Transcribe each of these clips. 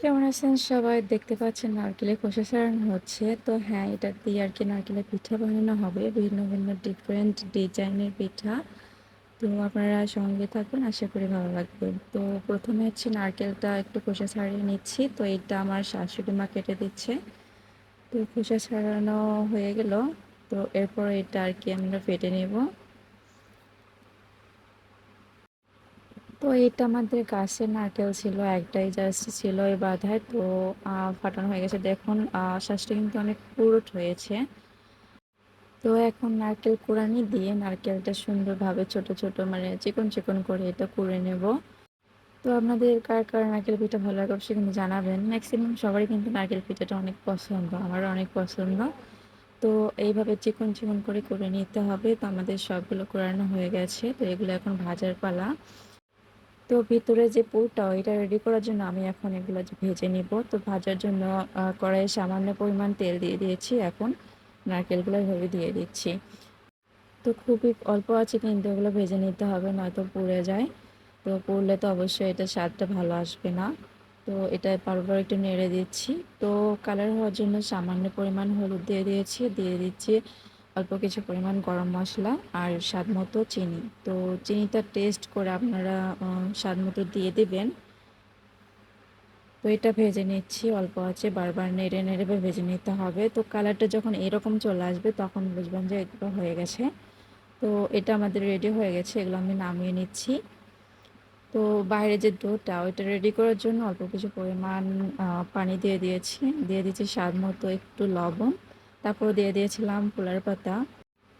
কেমন আছেন সবাই? দেখতে পাচ্ছেন নারকেলের খোসা ছাড়ানো হচ্ছে। তো হ্যাঁ, এটা দিয়ে আর কি নারকেলের পিঠা বানানো হবে। ভিন্ন, ভিন্ন ডিফারেন্ট ডিজাইনের পিঠা। তো আপনারা সঙ্গে থাকুন, আশা করি ভালো লাগবে। তো প্রথমে হচ্ছে নারকেলটা একটু খোসা ছাড়িয়ে নিচ্ছি। তো এটা আমার শাশুড়ি মা কেটে দিচ্ছে। তো খোসা ছাড়ানো হয়ে গেল। তো এরপর এটা আর কি আমরা ফেটে নেব। তো এটা আমাদের গাছের নারকেল ছিল। একটাই জাস্ট ছিল এই বাধায় তো ফাটানো হয়ে গেছে। দেখুন শ্বাসটা কিন্তু অনেক পুরুট হয়েছে। তো এখন নারকেল কুড়ানি দিয়ে নারকেলটা সুন্দরভাবে ছোট, ছোট মানে চিকন, চিকন করে এটা কুড়ে নেব। তো আপনাদের কার, কার নারকেল পিঠা ভালো লাগে অবশ্যই কিন্তু জানাবেন। ম্যাক্সিমাম সবারই কিন্তু নারকেল পিঠাটা অনেক পছন্দ। আমারও অনেক পছন্দ। তো এইভাবে চিকন, চিকন করে করে নিতে হবে। তো আমাদের সবগুলো কোড়ানো হয়ে গেছে। তো এগুলো এখন ভাজার পালা। তো ভিতরে যে পুরটা ওইটা রেডি করার জন্য আমি এখন এগুলো ভেজে নিব। তো ভাজার জন্য কড়াইয়ে সামান্য পরিমাণ তেল দিয়ে দিয়েছি। এখন নারকেলগুলো এভাবে দিয়ে দিচ্ছি। তো খুবই অল্প আছে, কিন্তু এগুলো ভেজে নিতে হবে, নয়তো পুড়ে যায়। তো পুড়লে তো অবশ্যই এটা স্বাদটা ভালো আসবে না। তো এটা বারবার একটু নেড়ে দিচ্ছি। তো কালার হওয়ার জন্য সামান্য পরিমাণ হলুদ দিয়ে দিয়েছি। দিয়ে দিচ্ছি অল্প কিছু পরিমাণ গরম মশলা আর স্বাদ মতো চিনি। তো চিনিটা টেস্ট করে আপনারা স্বাদ মতো দিয়ে দেবেন তো এটা ভেজে নিচ্ছি অল্প আছে বারবার নেড়ে, নেড়ে ভেজে নিতে হবে। তো কালারটা যখন এরকম চলে আসবে তখন বুঝবেন যে এগুলো হয়ে গেছে। তো এটা আমাদের রেডি হয়ে গেছে। এগুলো আমি নামিয়ে নিচ্ছি। তো বাইরে যে ডোটা ওইটা রেডি করার জন্য অল্প কিছু পরিমাণ পানি দিয়ে দিয়েছি। দিয়ে দিচ্ছি স্বাদ মতো একটু লবণ। তারপর দিয়ে দিয়েছিলাম কুলার পাতা।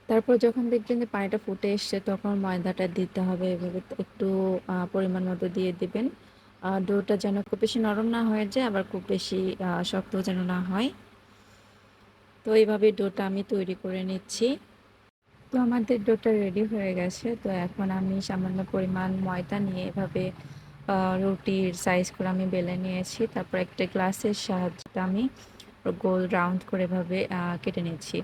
তারপর যখন দেখবেন যে পানিটা ফুটে এসছে, তখন ময়দাটা দিতে হবে এভাবে একটু পরিমাণ মতো দিয়ে দিবেন। ডোটা যেন খুব বেশি নরম না হয়ে যায়, আবার খুব বেশি শক্ত যেন না হয়। তো এইভাবে ডোটা আমি তৈরি করে নিচ্ছি। তো আমাদের ডোটা রেডি হয়ে গেছে। তো এখন আমি সামান্য পরিমাণ ময়দা নিয়ে এভাবে রুটির সাইজ করে আমি বেলে নিয়েছি। তারপর একটা গ্লাসের সাহায্যে আমি গোল রাউন্ড করে এভাবে কেটে নিচ্ছি।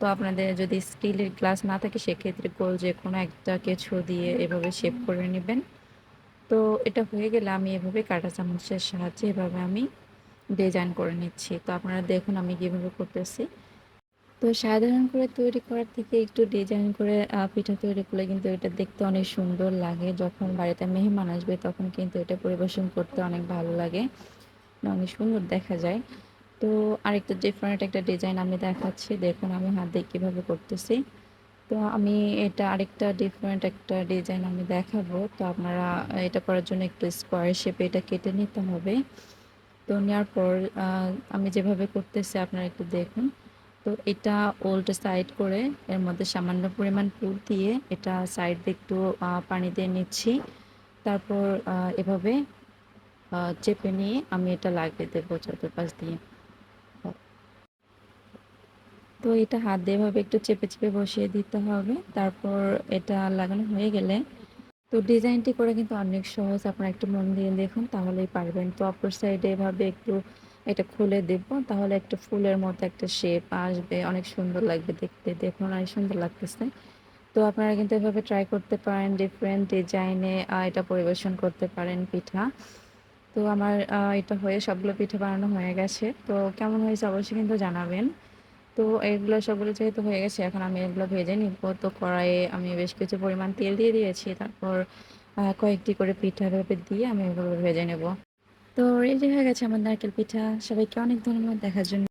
তো আপনাদের যদি স্টিলের গ্লাস না থাকে, সেক্ষেত্রে গোল যে কোনো একটা কিছু দিয়ে এভাবে শেপ করে নেবেন। তো এটা হয়ে গেলে আমি এভাবে কাঁটা চামচের সাহায্যে এভাবে আমি ডিজাইন করে নিচ্ছি। তো আপনারা দেখুন আমি কীভাবে করতেছি। তো সাধারণ করে তৈরি করার থেকে একটু ডিজাইন করে পিঠা তৈরি করলে কিন্তু এটা দেখতে অনেক সুন্দর লাগে। যখন বাড়িতে মেহমান আসবে, তখন কিন্তু এটা পরিবেশন করতে অনেক ভালো লাগে। অনেক সুন্দর দেখা যায়। তো আরেকটা ডিফারেন্ট একটা ডিজাইন আমি দেখাচ্ছি। দেখুন আমি হাত দিয়ে কীভাবে করতেছি। তো আমি এটা আরেকটা ডিফারেন্ট একটা ডিজাইন আমি দেখাবো। তো আপনারা এটা করার জন্য একটু স্কোয়ার শেপে এটা কেটে নিতে হবে। তো নেওয়ার পর আমি যেভাবে করতেছি আপনারা একটু দেখুন। তো এটা ওল্ড সাইড করে এর মধ্যে সামান্য পরিমাণ পুর দিয়ে এটা সাইড দিয়ে একটু পানি দিয়ে নিচ্ছি। তারপর এভাবে চেপে নিয়ে আমি এটা লাগিয়ে দেবো চতুর্পাশ দিয়ে। তো এটা হাত দিয়ে এভাবে একটু চেপে, চেপে বসিয়ে দিতে হবে। তারপর এটা লাগানো হয়ে গেলে তো ডিজাইনটি করে কিন্তু অনেক সহজ। আপনারা একটু মন দিয়ে দেখুন তাহলেই পারবেন। তো অপর সাইডে এভাবে একটু এটা খুলে দেব। তাহলে একটা ফুলের মতো একটা শেপ আসবে। অনেক সুন্দর লাগবে দেখতে। দেখুন অনেক সুন্দর লাগতেছে। তো আপনারা কিন্তু এভাবে ট্রাই করতে পারেন। ডিফারেন্ট ডিজাইনে এটা পরিবেশন করতে পারেন পিঠা। তো আমার এটা হয়ে সবগুলো পিঠা বানানো হয়ে গেছে। তো কেমন হয়েছে অবশ্যই কিন্তু জানাবেন। তো এগুলো সবগুলো যেহেতু হয়ে গেছে, এখন আমি এগুলো ভেজে নিব। তো কড়াইয়ে আমি বেশ কিছু পরিমাণ তেল দিয়ে দিয়েছি। তারপর কয়েকটি করে পিঠা ভেবে দিয়ে আমি এগুলো ভেজে নেব। তো রেডি হয়ে গেছে আমার নারকেল পিঠা। সবাইকে অনেক ধন্যবাদ দেখার জন্য।